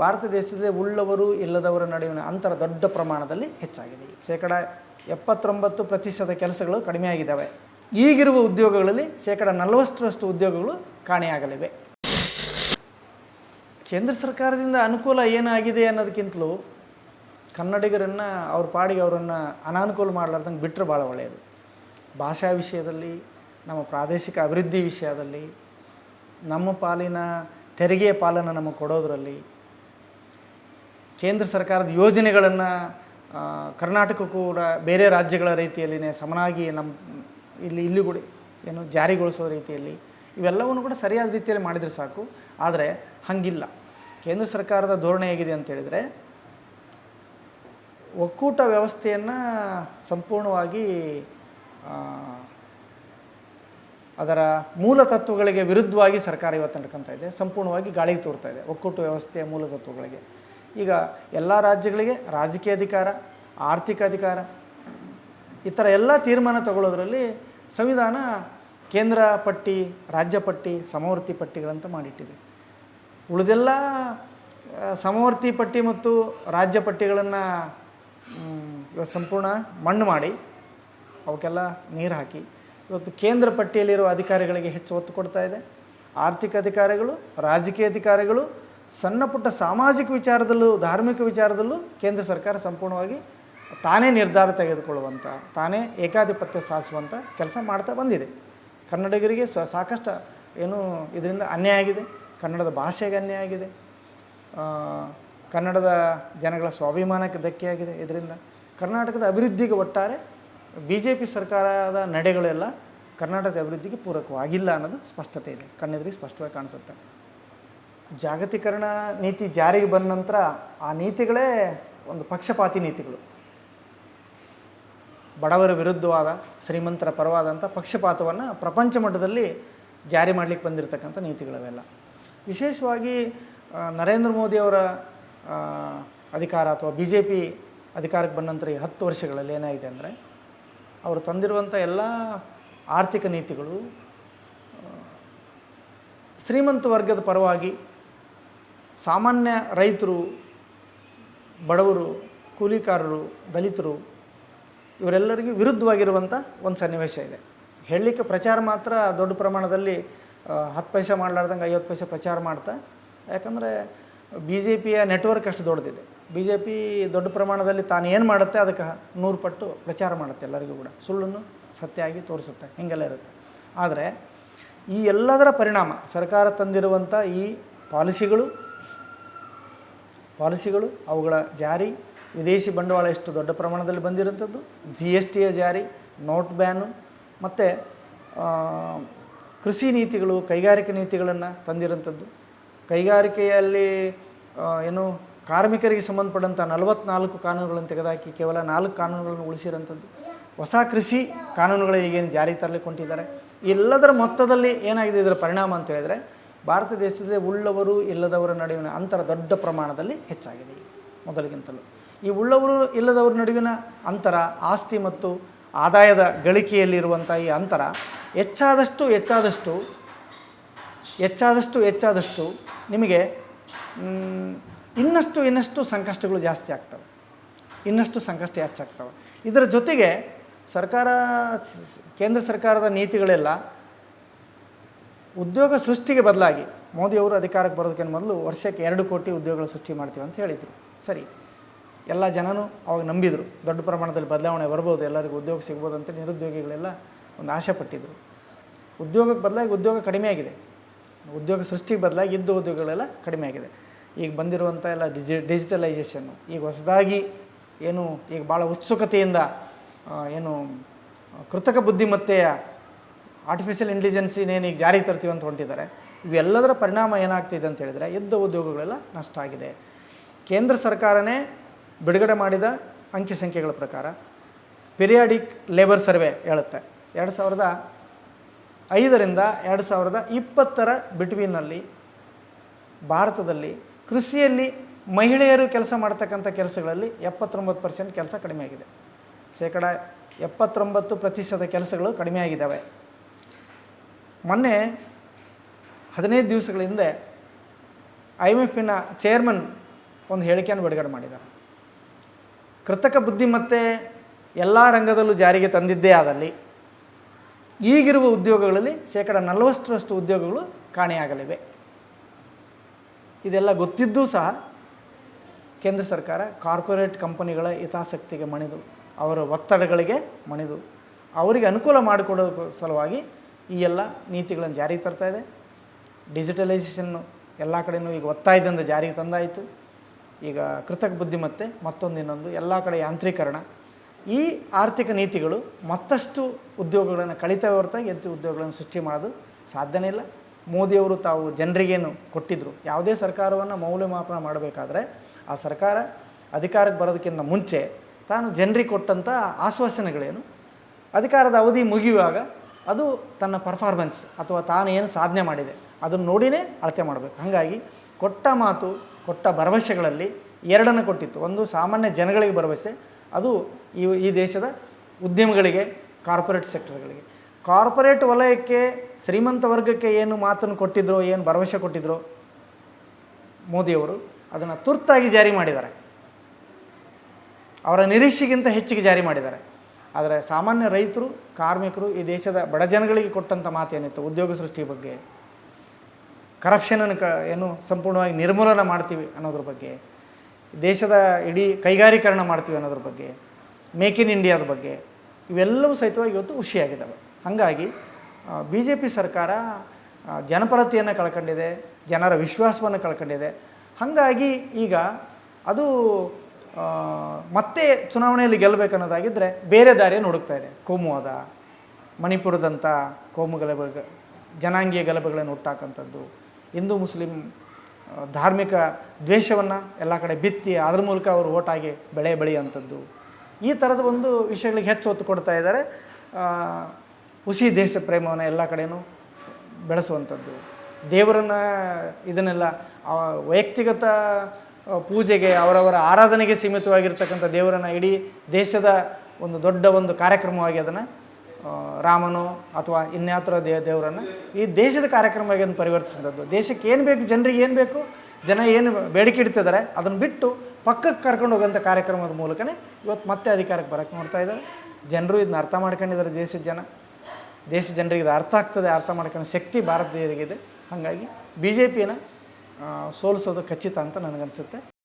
ಭಾರತ ದೇಶದಲ್ಲಿ ಉಳ್ಳವರು ಇಲ್ಲದವರ ನಡುವಿನ ಅಂತರ ದೊಡ್ಡ ಪ್ರಮಾಣದಲ್ಲಿ ಹೆಚ್ಚಾಗಿದೆ. ಶೇಕಡ ಎಪ್ಪತ್ತೊಂಬತ್ತು ಪ್ರತಿಶತ ಕೆಲಸಗಳು ಕಡಿಮೆಯಾಗಿದ್ದಾವೆ ಈಗಿರುವ ಉದ್ಯೋಗಗಳಲ್ಲಿ ಶೇಕಡ ನಲವತ್ತರಷ್ಟು ಉದ್ಯೋಗಗಳು ಕಾಣೆಯಾಗಲಿವೆ. ಕೇಂದ್ರ ಸರ್ಕಾರದಿಂದ ಅನುಕೂಲ ಏನಾಗಿದೆ ಅನ್ನೋದಕ್ಕಿಂತಲೂ ಕನ್ನಡಿಗರನ್ನು, ಅವ್ರ ಪಾಡಿಗೆ ಅವರನ್ನು ಅನಾನುಕೂಲ ಮಾಡಲಾರ್ದಂಗೆ ಬಿಟ್ಟರೆ ಭಾಳ ಒಳ್ಳೆಯದು ಭಾಷಾ ವಿಷಯದಲ್ಲಿ, ನಮ್ಮ ಪ್ರಾದೇಶಿಕ ಅಭಿವೃದ್ಧಿ ವಿಷಯದಲ್ಲಿ, ನಮ್ಮ ಪಾಲಿನ ತೆರಿಗೆ ಪಾಲನ್ನು ನಮಗೆ ಕೊಡೋದರಲ್ಲಿ ಕೇಂದ್ರ ಸರ್ಕಾರದ ಯೋಜನೆಗಳನ್ನು ಕರ್ನಾಟಕ ಕೂಡ ಬೇರೆ ರಾಜ್ಯಗಳ ರೀತಿಯಲ್ಲಿನೇ ಸಮನಾಗಿ ನಮ್ಮ ಇಲ್ಲಿ ಇಲ್ಲಿ ಕೂಡ ಏನು ಜಾರಿಗೊಳಿಸೋ ರೀತಿಯಲ್ಲಿ ಇವೆಲ್ಲವನ್ನು ಕೂಡ ಸರಿಯಾದ ರೀತಿಯಲ್ಲಿ ಮಾಡಿದರೆ ಸಾಕು. ಆದರೆ ಹಾಗಿಲ್ಲ. ಕೇಂದ್ರ ಸರ್ಕಾರದ ಧೋರಣೆ ಹೇಗಿದೆ ಅಂತ ಹೇಳಿದರೆ, ಒಕ್ಕೂಟ ವ್ಯವಸ್ಥೆಯನ್ನು ಸಂಪೂರ್ಣವಾಗಿ ಅದರ ಮೂಲ ತತ್ವಗಳಿಗೆ ವಿರುದ್ಧವಾಗಿ ಸರ್ಕಾರ ಇವತ್ತು ನಡ್ಕೊತಾ ಇದೆ. ಸಂಪೂರ್ಣವಾಗಿ ಗಾಳಿಗೆ ತೋರ್ತಾ ಇದೆ. ಒಕ್ಕೂಟ ವ್ಯವಸ್ಥೆಯ ಮೂಲ ತತ್ವಗಳಿಗೆ. ಈಗ ಎಲ್ಲ ರಾಜ್ಯಗಳಿಗೆ ರಾಜಕೀಯ ಅಧಿಕಾರ, ಆರ್ಥಿಕ ಅಧಿಕಾರ, ಈ ಥರ ಎಲ್ಲ ತೀರ್ಮಾನ ತಗೊಳ್ಳೋದ್ರಲ್ಲಿ ಸಂವಿಧಾನ ಕೇಂದ್ರ ಪಟ್ಟಿ, ರಾಜ್ಯ ಪಟ್ಟಿ, ಸಮವರ್ತಿ ಪಟ್ಟಿಗಳಂತ ಮಾಡಿಟ್ಟಿದೆ. ಉಳಿದೆಲ್ಲ ಸಮವರ್ತಿ ಪಟ್ಟಿ ಮತ್ತು ರಾಜ್ಯ ಪಟ್ಟಿಗಳನ್ನು ಇವತ್ತು ಸಂಪೂರ್ಣ ಮಣ್ಣು ಮಾಡಿ, ಅವಕ್ಕೆಲ್ಲ ನೀರು ಹಾಕಿ, ಇವತ್ತು ಕೇಂದ್ರ ಪಟ್ಟಿಯಲ್ಲಿರುವ ಅಧಿಕಾರಿಗಳಿಗೆ ಹೆಚ್ಚು ಒತ್ತು ಕೊಡ್ತಾ ಇದೆ. ಆರ್ಥಿಕ ಅಧಿಕಾರಿಗಳು, ರಾಜಕೀಯ ಅಧಿಕಾರಿಗಳು ಸಣ್ಣ ಪುಟ್ಟ ಸಾಮಾಜಿಕ ವಿಚಾರದಲ್ಲೂ, ಧಾರ್ಮಿಕ ವಿಚಾರದಲ್ಲೂ ಕೇಂದ್ರ ಸರ್ಕಾರ ಸಂಪೂರ್ಣವಾಗಿ ತಾನೇ ನಿರ್ಧಾರ ತೆಗೆದುಕೊಳ್ಳುವಂಥ ತಾನೇ ಏಕಾಧಿಪತ್ಯ ಸಾಧಿಸುವಂಥ ಕೆಲಸ ಮಾಡ್ತಾ ಬಂದಿದೆ. ಕನ್ನಡಿಗರಿಗೆ ಸ, ಸಾಕಷ್ಟು ಏನು ಇದರಿಂದ ಅನ್ಯಾಯ ಆಗಿದೆ. ಕನ್ನಡದ ಭಾಷೆಗೆ ಅನ್ಯಾಯ ಆಗಿದೆ. ಕನ್ನಡದ ಜನಗಳ ಸ್ವಾಭಿಮಾನಕ್ಕೆ ಧಕ್ಕೆಯಾಗಿದೆ ಇದರಿಂದ ಕರ್ನಾಟಕದ ಅಭಿವೃದ್ಧಿಗೆ ಒಟ್ಟಾರೆ ಬಿ ಜೆ ಪಿ ಸರ್ಕಾರದ ನಡೆಗಳೆಲ್ಲ ಕರ್ನಾಟಕದ ಅಭಿವೃದ್ಧಿಗೆ ಪೂರಕವಾಗಿಲ್ಲ ಅನ್ನೋದು ಸ್ಪಷ್ಟತೆ ಇದೆ. ಕಣ್ಣೆದುರಿಗೆ ಸ್ಪಷ್ಟವಾಗಿ ಕಾಣಿಸುತ್ತೆ. ಜಾಗತೀಕರಣ ನೀತಿ ಜಾರಿಗೆ ಬಂದ ನಂತರ ಆ ನೀತಿಗಳೇ ಒಂದು ಪಕ್ಷಪಾತಿ ನೀತಿಗಳು. ಬಡವರ ವಿರುದ್ಧವಾದ, ಶ್ರೀಮಂತರ ಪರವಾದಂಥ ಪಕ್ಷಪಾತವನ್ನು ಪ್ರಪಂಚ ಮಟ್ಟದಲ್ಲಿ ಜಾರಿ ಮಾಡಲಿಕ್ಕೆ ಬಂದಿರತಕ್ಕಂಥ ನೀತಿಗಳವೆಲ್ಲ. ವಿಶೇಷವಾಗಿ ನರೇಂದ್ರ ಮೋದಿಯವರ ಅಧಿಕಾರ ಅಥವಾ ಬಿ ಜೆ ಪಿ ಅಧಿಕಾರಕ್ಕೆ ಬಂದ ನಂತರ ಈ ಹತ್ತು ವರ್ಷಗಳಲ್ಲಿ ಏನಾಗಿದೆ ಅಂದರೆ, ಅವರು ತಂದಿರುವಂಥ ಎಲ್ಲ ಆರ್ಥಿಕ ನೀತಿಗಳು ಶ್ರೀಮಂತ ವರ್ಗದ ಪರವಾಗಿ ಸಾಮಾನ್ಯ ರೈತರು, ಬಡವರು, ಕೂಲಿಕಾರರು, ದಲಿತರು, ಇವರೆಲ್ಲರಿಗೂ ವಿರುದ್ಧವಾಗಿರುವಂಥ ಒಂದು ಸನ್ನಿವೇಶ ಇದೆ. ಹೇಳಲಿಕ್ಕೆ ಪ್ರಚಾರ ಮಾತ್ರ ದೊಡ್ಡ ಪ್ರಮಾಣದಲ್ಲಿ ಹತ್ತು ಪೈಸೆ ಮಾಡಲಾರ್ದಂಗೆ ಐವತ್ತು ಪೈಸೆ ಪ್ರಚಾರ ಮಾಡ್ತಾ, ಯಾಕಂದರೆ ಬಿ ಜೆ ಪಿಯ ನೆಟ್ವರ್ಕ್ ಅಷ್ಟು ದೊಡ್ಡದಿದೆ. ಬಿ ಜೆ ಪಿ ದೊಡ್ಡ ಪ್ರಮಾಣದಲ್ಲಿ ತಾನು ಏನು ಮಾಡುತ್ತೆ, ಅದಕ್ಕೆ ನೂರು ಪಟ್ಟು ಪ್ರಚಾರ ಮಾಡುತ್ತೆ ಎಲ್ಲರಿಗೂ ಕೂಡ. ಸುಳ್ಳನ್ನು ಸತ್ಯ ಆಗಿ ತೋರಿಸುತ್ತೆ, ಹೀಗೆಲ್ಲ ಇರುತ್ತೆ. ಆದರೆ ಈ ಎಲ್ಲದರ ಪರಿಣಾಮ ಸರ್ಕಾರ ತಂದಿರುವಂಥ ಈ ಪಾಲಿಸಿಗಳು ಪಾಲಿಸಿಗಳು ಅವುಗಳ ಜಾರಿ, ವಿದೇಶಿ ಬಂಡವಾಳ ಎಷ್ಟು ದೊಡ್ಡ ಪ್ರಮಾಣದಲ್ಲಿ ಬಂದಿರುವಂಥದ್ದು? ಜಿ ಎಸ್ ಟಿಯ ಜಾರಿ, ನೋಟ್ ಬ್ಯಾನು, ಮತ್ತು ಕೃಷಿ ನೀತಿಗಳು, ಕೈಗಾರಿಕೆ ನೀತಿಗಳನ್ನು ತಂದಿರುವಂಥದ್ದು. ಕೈಗಾರಿಕೆಯಲ್ಲಿ ಏನು ಕಾರ್ಮಿಕರಿಗೆ ಸಂಬಂಧಪಟ್ಟಂಥ ನಲವತ್ನಾಲ್ಕು ಕಾನೂನುಗಳನ್ನು ತೆಗೆದುಹಾಕಿ ಕೇವಲ ನಾಲ್ಕು ಕಾನೂನುಗಳನ್ನು ಉಳಿಸಿರೋಂಥದ್ದು ಹೊಸ ಕೃಷಿ ಕಾನೂನುಗಳು ಈಗೇನು ಜಾರಿ ತರಲಿಕ್ಕೆ ಹೊಂಟಿದ್ದಾರೆ. ಎಲ್ಲದರ ಮೊತ್ತದಲ್ಲಿ ಏನಾಗಿದೆ ಇದರ ಪರಿಣಾಮ ಅಂತ ಹೇಳಿದರೆ ಭಾರತ ದೇಶದಲ್ಲಿ ಉಳ್ಳವರು ಇಲ್ಲದವರ ನಡುವಿನ ಅಂತರ ದೊಡ್ಡ ಪ್ರಮಾಣದಲ್ಲಿ ಹೆಚ್ಚಾಗಿದೆ ಮೊದಲಿಗಿಂತಲೂ. ಈ ಉಳ್ಳವರು ಇಲ್ಲದವರ ನಡುವಿನ ಅಂತರ, ಆಸ್ತಿ ಮತ್ತು ಆದಾಯದ ಗಳಿಕೆಯಲ್ಲಿರುವಂಥ ಈ ಅಂತರ ಹೆಚ್ಚಾದಷ್ಟು ಹೆಚ್ಚಾದಷ್ಟು ಹೆಚ್ಚಾದಷ್ಟು ಹೆಚ್ಚಾದಷ್ಟು ನಿಮಗೆ ಇನ್ನಷ್ಟು ಇನ್ನಷ್ಟು ಸಂಕಷ್ಟಗಳು ಜಾಸ್ತಿ ಆಗ್ತವೆ. ಇನ್ನಷ್ಟು ಸಂಕಷ್ಟ ಹೆಚ್ಚಾಗ್ತವೆ. ಇದರ ಜೊತೆಗೆ ಸರ್ಕಾರ, ಕೇಂದ್ರ ಸರ್ಕಾರದ ನೀತಿಗಳೆಲ್ಲ ಉದ್ಯೋಗ ಸೃಷ್ಟಿಗೆ ಬದಲಾಗಿ ಮೋದಿಯವರು ಅಧಿಕಾರಕ್ಕೆ ಬರೋದಕ್ಕಿಂತ ಮೊದಲು ವರ್ಷಕ್ಕೆ ಎರಡು ಕೋಟಿ ಉದ್ಯೋಗಗಳ ಸೃಷ್ಟಿ ಮಾಡ್ತೀವಿ ಅಂತ ಹೇಳಿದರು. ಸರಿ, ಎಲ್ಲ ಜನನೂ ಅವಾಗ ನಂಬಿದರು. ದೊಡ್ಡ ಪ್ರಮಾಣದಲ್ಲಿ ಬದಲಾವಣೆ ಬರ್ಬೋದು, ಎಲ್ಲರಿಗೂ ಉದ್ಯೋಗ ಸಿಗ್ಬೋದು ಅಂತ ನಿರುದ್ಯೋಗಿಗಳೆಲ್ಲ ಒಂದು ಆಶೆ ಪಟ್ಟಿದ್ದರು ಉದ್ಯೋಗಕ್ಕೆ ಬದಲಾಗಿ ಉದ್ಯೋಗ ಕಡಿಮೆ ಆಗಿದೆ. ಉದ್ಯೋಗ ಸೃಷ್ಟಿಗೆ ಬದಲಾಗಿ ಇದ್ದ ಉದ್ಯೋಗಗಳೆಲ್ಲ ಕಡಿಮೆ ಆಗಿದೆ. ಈಗ ಬಂದಿರುವಂಥ ಎಲ್ಲ ಡಿಜಿ, ಡಿಜಿಟಲೈಸೇಷನ್ನು ಈಗ ಹೊಸದಾಗಿ ಏನು, ಈಗ ಭಾಳ ಉತ್ಸುಕತೆಯಿಂದ ಏನು, ಕೃತಕ ಬುದ್ಧಿಮತ್ತೆಯ ಆರ್ಟಿಫಿಷಿಯಲ್ ಇಂಟೆಲಿಜೆನ್ಸಿನೇನು ಈಗ ಜಾರಿಗೆ ತರ್ತೀವಿ ಅಂತ ಹೊಂಟಿದ್ದಾರೆ, ಇವೆಲ್ಲದರ ಪರಿಣಾಮ ಏನಾಗ್ತಿದೆ ಅಂತ ಹೇಳಿದರೆ ಎದ್ದ ಉದ್ಯೋಗಗಳೆಲ್ಲ ನಷ್ಟ ಆಗಿದೆ. ಕೇಂದ್ರ ಸರ್ಕಾರನೇ ಬಿಡುಗಡೆ ಮಾಡಿದ ಅಂಕಿ ಸಂಖ್ಯೆಗಳ ಪ್ರಕಾರ ಪಿರಿಯಾಡಿಕ್ ಲೇಬರ್ ಸರ್ವೆ ಹೇಳುತ್ತೆ. ಎರಡು ಸಾವಿರದ ಐದರಿಂದ ಎರಡು ಸಾವಿರದ ಇಪ್ಪತ್ತರ ಬಿಟ್ವೀನಲ್ಲಿ ಭಾರತದಲ್ಲಿ ಕೃಷಿಯಲ್ಲಿ ಮಹಿಳೆಯರು ಕೆಲಸ ಮಾಡ್ತಕ್ಕಂಥ ಕೆಲಸಗಳಲ್ಲಿ ಎಪ್ಪತ್ತೊಂಬತ್ತು ಪರ್ಸೆಂಟ್ ಕೆಲಸ ಕಡಿಮೆ ಆಗಿದೆ. ಶೇಕಡ ಎಪ್ಪತ್ತೊಂಬತ್ತು ಪ್ರತಿಶತ ಕೆಲಸಗಳು ಕಡಿಮೆ ಆಗಿದ್ದಾವೆ. ಮೊನ್ನೆ ಹದಿನೈದು ದಿವಸಗಳ ಹಿಂದೆ ಐ ಎಂ ಎಫಿನ ಚೇರ್ಮನ್ ಒಂದು ಹೇಳಿಕೆಯನ್ನು ಬಿಡುಗಡೆ ಮಾಡಿದ್ದಾರೆ. ಕೃತಕ ಬುದ್ಧಿಮತ್ತೆ ಎಲ್ಲ ರಂಗದಲ್ಲೂ ಜಾರಿಗೆ ತಂದಿದ್ದೇ ಆದಲ್ಲಿ ಈಗಿರುವ ಉದ್ಯೋಗಗಳಲ್ಲಿ ಶೇಕಡ ನಲವತ್ತರಷ್ಟು ಉದ್ಯೋಗಗಳು ಕಾಣೆಯಾಗಲಿವೆ. ಇದೆಲ್ಲ ಗೊತ್ತಿದ್ದೂ ಸಹ ಕೇಂದ್ರ ಸರ್ಕಾರ ಕಾರ್ಪೊರೇಟ್ ಕಂಪನಿಗಳ ಹಿತಾಸಕ್ತಿಗೆ ಮಣಿದು, ಅವರ ಒತ್ತಡಗಳಿಗೆ ಮಣಿದು, ಅವರಿಗೆ ಅನುಕೂಲ ಮಾಡಿಕೊಡೋ ಸಲುವಾಗಿ ಈ ಎಲ್ಲ ನೀತಿಗಳನ್ನು ಜಾರಿಗೆ ತರ್ತಾ ಇದೆ. ಡಿಜಿಟಲೈಸೇಷನ್ನು ಎಲ್ಲ ಕಡೆಯೂ ಈಗ ಒತ್ತಾಯದಿಂದ ಜಾರಿಗೆ ತಂದಾಯಿತು. ಈಗ ಕೃತಕ ಬುದ್ಧಿಮತ್ತೆ ಮತ್ತೊಂದು ಇನ್ನೊಂದು, ಎಲ್ಲ ಕಡೆ ಯಾಂತ್ರೀಕರಣ. ಈ ಆರ್ಥಿಕ ನೀತಿಗಳು ಮತ್ತಷ್ಟು ಉದ್ಯೋಗಗಳನ್ನು ಕಳಿತವೆ ಹೊರತಾಗಿ ಹೆಚ್ಚು ಉದ್ಯೋಗಗಳನ್ನು ಸೃಷ್ಟಿ ಮಾಡೋದು ಸಾಧ್ಯನೇ ಇಲ್ಲ. ಮೋದಿಯವರು ತಾವು ಜನರಿಗೇನು ಕೊಟ್ಟಿದ್ದರು ಯಾವುದೇ ಸರ್ಕಾರವನ್ನು ಮೌಲ್ಯಮಾಪನ ಮಾಡಬೇಕಾದ್ರೆ ಆ ಸರ್ಕಾರ ಅಧಿಕಾರಕ್ಕೆ ಬರೋದಕ್ಕಿಂತ ಮುಂಚೆ ತಾನು ಜನರಿಗೆ ಕೊಟ್ಟಂಥ ಆಶ್ವಾಸನೆಗಳೇನು? ಅಧಿಕಾರದ ಅವಧಿ ಮುಗಿಯುವಾಗ ಅದು ತನ್ನ ಪರ್ಫಾರ್ಮೆನ್ಸ್ ಅಥವಾ ತಾನು ಏನು ಸಾಧನೆ ಮಾಡಿದೆ, ಅದನ್ನು ನೋಡಿನೇ ಅಳತೆ ಮಾಡಬೇಕು. ಹಾಗಾಗಿ ಕೊಟ್ಟ ಮಾತು, ಕೊಟ್ಟ ಭರವಸೆಗಳಲ್ಲಿ ಎರಡನ್ನು ಕೊಟ್ಟಿತ್ತು. ಒಂದು ಸಾಮಾನ್ಯ ಜನಗಳಿಗೆ ಭರವಸೆ, ಅದು ಈ ಈ ದೇಶದ ಉದ್ಯಮಗಳಿಗೆ ಕಾರ್ಪೊರೇಟ್ ಸೆಕ್ಟರ್ಗಳಿಗೆ ಕಾರ್ಪೊರೇಟ್ ವಲಯಕ್ಕೆ, ಶ್ರೀಮಂತ ವರ್ಗಕ್ಕೆ ಏನು ಮಾತನ್ನು ಕೊಟ್ಟಿದ್ರು, ಏನು ಭರವಸೆ ಕೊಟ್ಟಿದ್ರು, ಮೋದಿಯವರು ಅದನ್ನು ತುರ್ತಾಗಿ ಜಾರಿ ಮಾಡಿದ್ದಾರೆ. ಅವರ ನಿರೀಕ್ಷೆಗಿಂತ ಹೆಚ್ಚಿಗೆ ಜಾರಿ ಮಾಡಿದ್ದಾರೆ. ಆದರೆ ಸಾಮಾನ್ಯ ರೈತರು, ಕಾರ್ಮಿಕರು ಈ ದೇಶದ ಬಡ ಜನಗಳಿಗೆ ಕೊಟ್ಟಂಥ ಮಾತೇನಿತ್ತು, ಉದ್ಯೋಗ ಸೃಷ್ಟಿ ಬಗ್ಗೆ. ಕರಪ್ಷನನ್ನು ಕ, ಏನು ಸಂಪೂರ್ಣವಾಗಿ ನಿರ್ಮೂಲನ ಮಾಡ್ತೀವಿ ಅನ್ನೋದ್ರ ಬಗ್ಗೆ. ದೇಶದ ಇಡೀ ಕೈಗಾರೀಕರಣ ಮಾಡ್ತೀವಿ ಅನ್ನೋದ್ರ ಬಗ್ಗೆ. ಮೇಕ್ ಇನ್ ಇಂಡಿಯಾದ ಬಗ್ಗೆ. ಇವೆಲ್ಲವೂ ಸಹಿತವಾಗಿ ಇವತ್ತು ಖುಷಿಯಾಗಿದ್ದಾವೆ ಹಾಗಾಗಿ ಬಿ ಜೆ ಪಿ ಸರ್ಕಾರ ಜನಪರತೆಯನ್ನು ಕಳ್ಕೊಂಡಿದೆ, ಜನರ ವಿಶ್ವಾಸವನ್ನು ಕಳ್ಕೊಂಡಿದೆ. ಹಾಗಾಗಿ ಈಗ ಅದು ಮತ್ತೆ ಚುನಾವಣೆಯಲ್ಲಿ ಗೆಲ್ಲಬೇಕನ್ನೋದಾಗಿದ್ದರೆ ಬೇರೆ ದಾರಿಯನ್ನು ಹುಡುಕ್ತಾ ಇದೆ. ಕೋಮುವಾದ ಮಣಿಪುರದಂಥ ಕೋಮು ಗಲಭೆ, ಜನಾಂಗೀಯ ಗಲಭೆಗಳನ್ನು ಹುಟ್ಟಾಕಂಥದ್ದು. ಹಿಂದೂ, ಮುಸ್ಲಿಂ ಧಾರ್ಮಿಕ ದ್ವೇಷವನ್ನು ಎಲ್ಲ ಕಡೆ ಬಿತ್ತಿ ಅದ್ರ ಮೂಲಕ ಅವರು ಓಟಾಗಿ ಬೆಳೆ ಬೆಳೆಯುವಂಥದ್ದು. ಈ ಥರದ ಒಂದು ವಿಷಯಗಳಿಗೆ ಹೆಚ್ಚು ಒತ್ತು ಕೊಡ್ತಾ ಇದ್ದಾರೆ. ಹುಸಿ ದೇಶ ಪ್ರೇಮವನ್ನು ಎಲ್ಲ ಕಡೆಯೂ ಬೆಳೆಸುವಂಥದ್ದು. ದೇವರನ್ನ ಇದನ್ನೆಲ್ಲ ವೈಯಕ್ತಿಗತ ಪೂಜೆಗೆ, ಅವರವರ ಆರಾಧನೆಗೆ ಸೀಮಿತವಾಗಿರ್ತಕ್ಕಂಥ ದೇವರನ್ನು ಇಡೀ ದೇಶದ ಒಂದು ದೊಡ್ಡ ಒಂದು ಕಾರ್ಯಕ್ರಮವಾಗಿ ಅದನ್ನು ರಾಮನು ಅಥವಾ ಇನ್ಯಾತ್ರ ದೇ, ದೇವರನ್ನು ಈ ದೇಶದ ಕಾರ್ಯಕ್ರಮವಾಗಿ ಅದನ್ನು ಪರಿವರ್ತಿಸಿದಂಥದ್ದು ದೇಶಕ್ಕೆ ಏನು ಬೇಕು, ಜನರಿಗೆ ಏನು ಬೇಕು, ಜನ ಏನು ಬೇಡಿಕೆ ಇಡ್ತಿದ್ದಾರೆ, ಅದನ್ನು ಬಿಟ್ಟು ಪಕ್ಕಕ್ಕೆ ಕರ್ಕೊಂಡು ಹೋಗೋಂಥ ಕಾರ್ಯಕ್ರಮದ ಮೂಲಕನೇ ಇವತ್ತು ಮತ್ತೆ ಅಧಿಕಾರಕ್ಕೆ ಬರೋಕ್ಕೆ ನೋಡ್ತಾ ಇದ್ದಾರೆ. ಜನರು ಇದನ್ನ ಅರ್ಥ ಮಾಡ್ಕೊಂಡಿದ್ದಾರೆ, ದೇಶದ ಜನ. ದೇಶದ ಜನರಿಗೆ ಇದು ಅರ್ಥ ಆಗ್ತದೆ, ಅರ್ಥ ಮಾಡ್ಕೊಂಡು ಶಕ್ತಿ ಭಾರತೀಯರಿಗಿದೆ. ಹಾಗಾಗಿ ಬಿ ಜೆ ಪಿನ ಸೋಲಿಸೋದು ಖಚಿತ ಅಂತ ನನಗನ್ಸುತ್ತೆ.